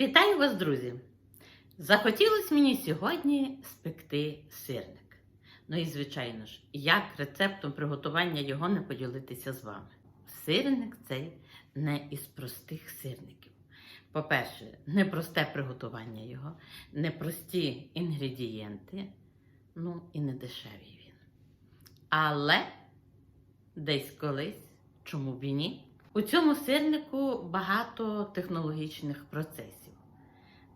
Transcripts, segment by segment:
Вітаю вас, друзі! Захотілося мені сьогодні спекти сирник. Ну і, звичайно ж, як рецептом приготування його не поділитися з вами. Сирник цей не із простих сирників. По-перше, непросте приготування його, непрості інгредієнти, ну і не дешевий він. Але десь колись, чому б і ні? У цьому сирнику багато технологічних процесів.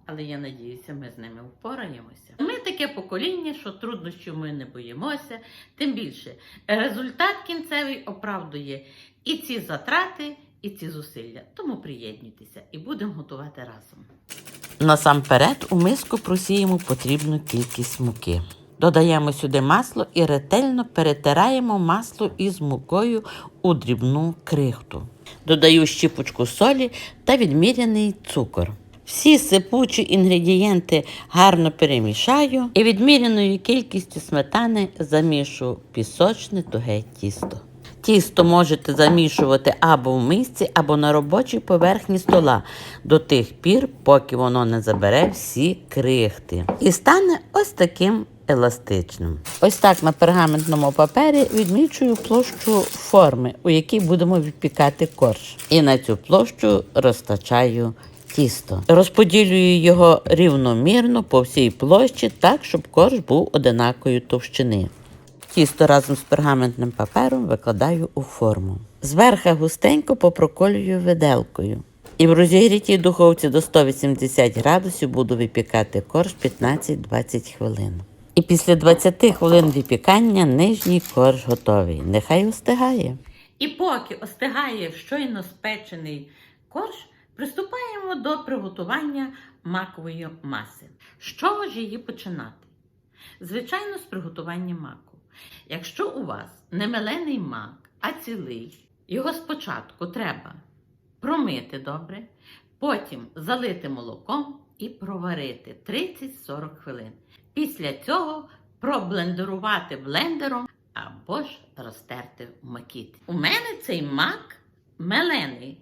Але я надіюся, ми з ними впораємося. Ми таке покоління, що труднощів ми не боїмося. Тим більше, результат кінцевий оправдує і ці затрати, і ці зусилля. Тому приєднуйтеся і будемо готувати разом. Насамперед у миску просіємо потрібну кількість муки. Додаємо сюди масло і ретельно перетираємо масло із мукою у дрібну крихту. Додаю щіпочку солі та відміряний цукор. Всі сипучі інгредієнти гарно перемішаю і відміряною кількістю сметани замішу пісочне туге тісто. Тісто можете замішувати або в мисці, або на робочій поверхні стола до тих пір, поки воно не забере всі крихти. І стане ось таким еластичним. Ось так на пергаментному папері відмічую площу форми, у якій будемо випікати корж. І на цю площу розтачаю тісто. Розподілюю його рівномірно по всій площі, так, щоб корж був одинакої товщини. Тісто разом з пергаментним папером викладаю у форму. Зверха густенько попроколюю виделкою. І в розігрітій духовці до 180 градусів буду випікати корж 15-20 хвилин. І після 20 хвилин випікання нижній корж готовий. Нехай остигає. І поки остигає щойно спечений корж, приступаємо до приготування макової маси. З чого ж її починати? Звичайно, з приготування маку. Якщо у вас не мелений мак, а цілий, його спочатку треба промити добре, потім залити молоком і проварити 30-40 хвилин. Після цього проблендерувати блендером або ж розтерти в макітрі. У мене цей мак мелений.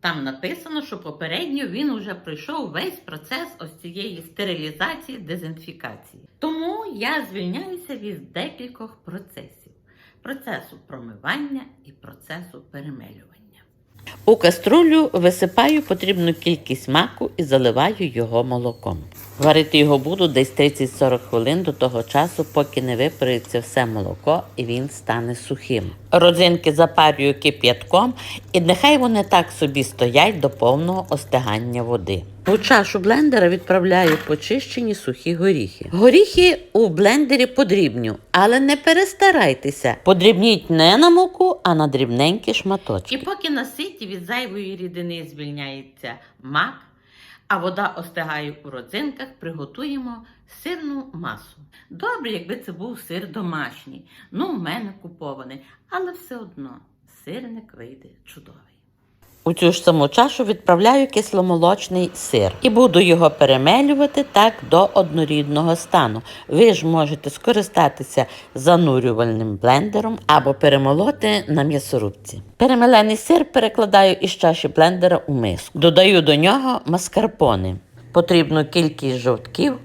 Там написано, що попередньо він вже пройшов весь процес ось цієї стерилізації, дезінфікації. Тому я звільняюся від декількох процесів: процесу промивання і процесу перемелювання. У каструлю висипаю потрібну кількість маку і заливаю його молоком. Варити його буду десь 30-40 хвилин до того часу, поки не випарується все молоко і він стане сухим. Родзинки запарюю кип'ятком, і нехай вони так собі стоять до повного остигання води. У чашу блендера відправляю почищені сухі горіхи. Горіхи у блендері подрібню, але не перестарайтеся. Подрібніть не на муку, а на дрібненькі шматочки. І поки на ситі від зайвої рідини звільняється мак, а вода остигає у родзинках, приготуємо сирну масу. Добре, якби це був сир домашній, ну в мене купований, але все одно сирник вийде чудовий. У цю ж саму чашу відправляю кисломолочний сир і буду його перемелювати так до однорідного стану. Ви ж можете скористатися занурювальним блендером або перемолоти на м'ясорубці. Перемелений сир перекладаю із чаші блендера у миску. Додаю до нього маскарпоне, потрібну кількість жовтків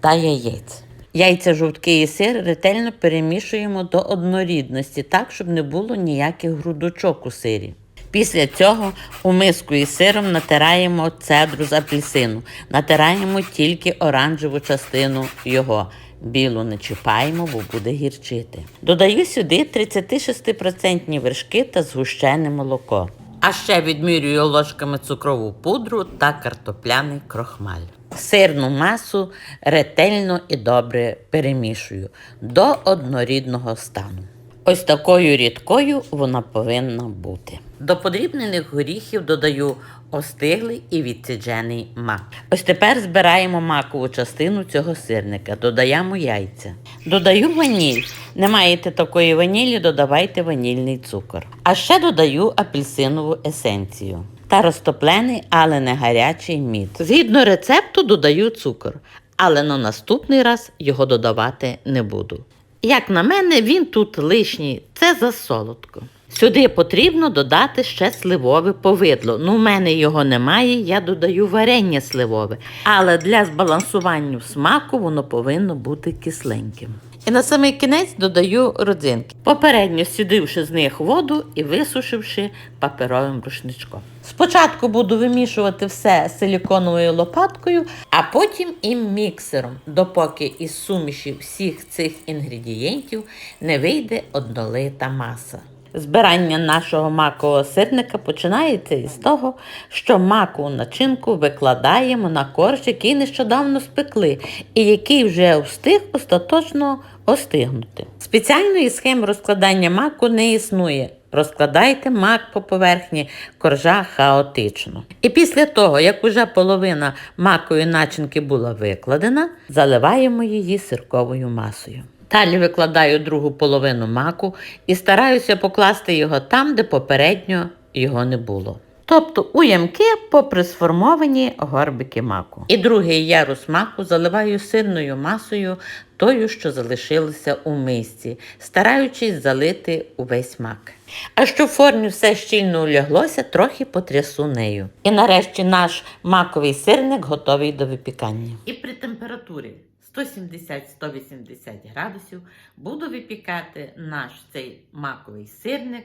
та яєць. Яйця, жовтки і сир ретельно перемішуємо до однорідності, так, щоб не було ніяких грудочок у сирі. Після цього у миску із сиром натираємо цедру з апельсину. Натираємо тільки оранжеву частину його. Білу не чіпаємо, бо буде гірчити. Додаю сюди 36% вершки та згущене молоко. А ще відмірюю ложками цукрову пудру та картопляний крохмаль. Сирну масу ретельно і добре перемішую до однорідного стану. Ось такою рідкою вона повинна бути. До подрібнених горіхів додаю остиглий і відсіджений мак. Ось тепер збираємо макову частину цього сирника, додаємо яйця. Додаю ваніль. Не маєте такої ванілі, додавайте ванільний цукор. А ще додаю апельсинову есенцію. Та розтоплений, але не гарячий мід. Згідно рецепту додаю цукор, але на наступний раз його додавати не буду. Як на мене, він тут лишній, це засолодко. Сюди потрібно додати ще сливове повидло. Ну, в мене його немає, я додаю варення сливове. Але для збалансування смаку воно повинно бути кисленьким. І на самий кінець додаю родзинки, попередньо сідивши з них воду і висушивши паперовим рушничком. Спочатку буду вимішувати все силіконовою лопаткою, а потім і міксером, допоки із суміші всіх цих інгредієнтів не вийде однолита маса. Збирання нашого макового сирника починається із того, що макову начинку викладаємо на корж, який нещодавно спекли, і який вже встиг остаточно остигнути. Спеціальної схеми розкладання маку не існує. Розкладайте мак по поверхні коржа хаотично. І після того, як уже половина макової начинки була викладена, заливаємо її сирковою масою. Далі викладаю другу половину маку і стараюся покласти його там, де попередньо його не було. Тобто у ямки попри сформовані горбики маку. І другий ярус маку заливаю сирною масою, тою, що залишилася у мисці, стараючись залити увесь мак. А щоб в формі все щільно уляглося, трохи потрясу нею. І нарешті наш маковий сирник готовий до випікання. І при температурі 170-180 градусів буду випікати наш цей маковий сирник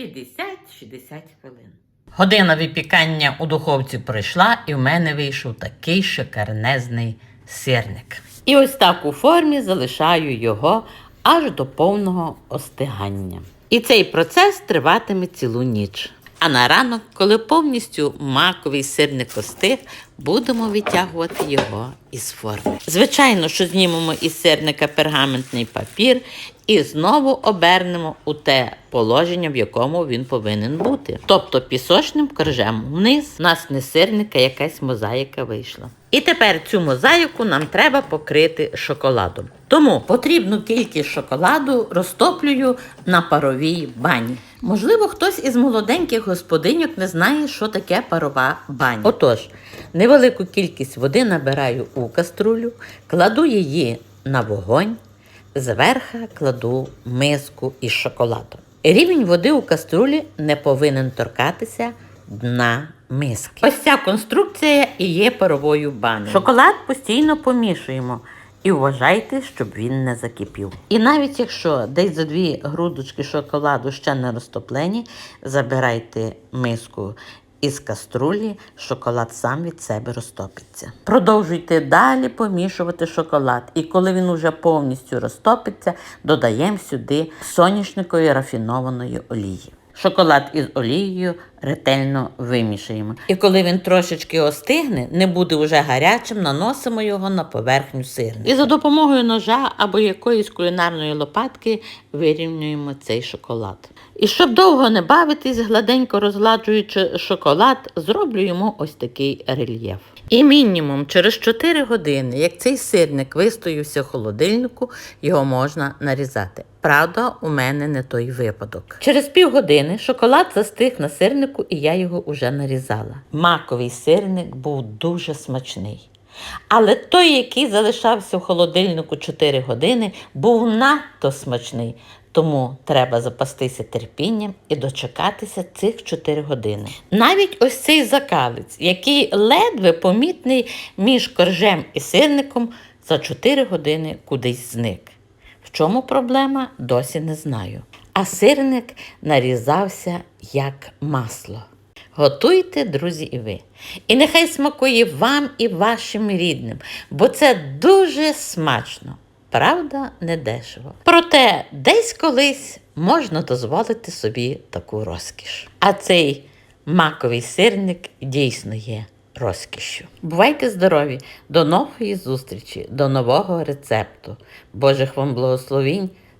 50-60 хвилин. Година випікання у духовці пройшла, і в мене вийшов такий шикарнезний сирник. І ось так у формі залишаю його аж до повного остигання. І цей процес триватиме цілу ніч. А на ранок, коли повністю маковий сирник остиг, будемо витягувати його із форми. Звичайно, що знімемо із сирника пергаментний папір і знову обернемо у те положення, в якому він повинен бути. Тобто пісочним коржем вниз у нас не сирник, а якась мозаїка вийшла. І тепер цю мозаїку нам треба покрити шоколадом. Тому потрібну кількість шоколаду розтоплюю на паровій бані. Можливо, хтось із молоденьких господиньок не знає, що таке парова баня. Отож, невелику кількість води набираю у каструлю, кладу її на вогонь, зверха кладу миску із шоколадом. Рівень води у каструлі не повинен торкатися дна миски. Ось ця конструкція і є паровою банею. Шоколад постійно помішуємо. І вважайте, щоб він не закипів. І навіть якщо десь за дві грудочки шоколаду ще не розтоплені, забирайте миску із каструлі, шоколад сам від себе розтопиться. Продовжуйте далі помішувати шоколад, і коли він уже повністю розтопиться, додаємо сюди соняшникової рафінованої олії. Шоколад із олією ретельно вимішаємо. І коли він трошечки остигне, не буде вже гарячим, наносимо його на поверхню сирника. І за допомогою ножа або якоїсь кулінарної лопатки вирівнюємо цей шоколад. І щоб довго не бавитись, гладенько розгладжуючи шоколад, зроблю йому ось такий рельєф. І мінімум через 4 години, як цей сирник вистоївся в холодильнику, його можна нарізати. Правда, у мене не той випадок. Через півгодини шоколад застиг на сирнику, і я його уже нарізала. Маковий сирник був дуже смачний. Але той, який залишався в холодильнику 4 години, був надто смачний. Тому треба запастися терпінням і дочекатися цих 4 години. Навіть ось цей закалець, який ледве помітний між коржем і сирником, за 4 години кудись зник. В чому проблема, досі не знаю. А сирник нарізався як масло. Готуйте, друзі, і ви. І нехай смакує вам і вашим рідним, бо це дуже смачно. Правда, не дешево. Проте десь колись можна дозволити собі таку розкіш. А цей маковий сирник дійсно є розкішшю. Бувайте здорові! До нової зустрічі, до нового рецепту. Божих вам благословінь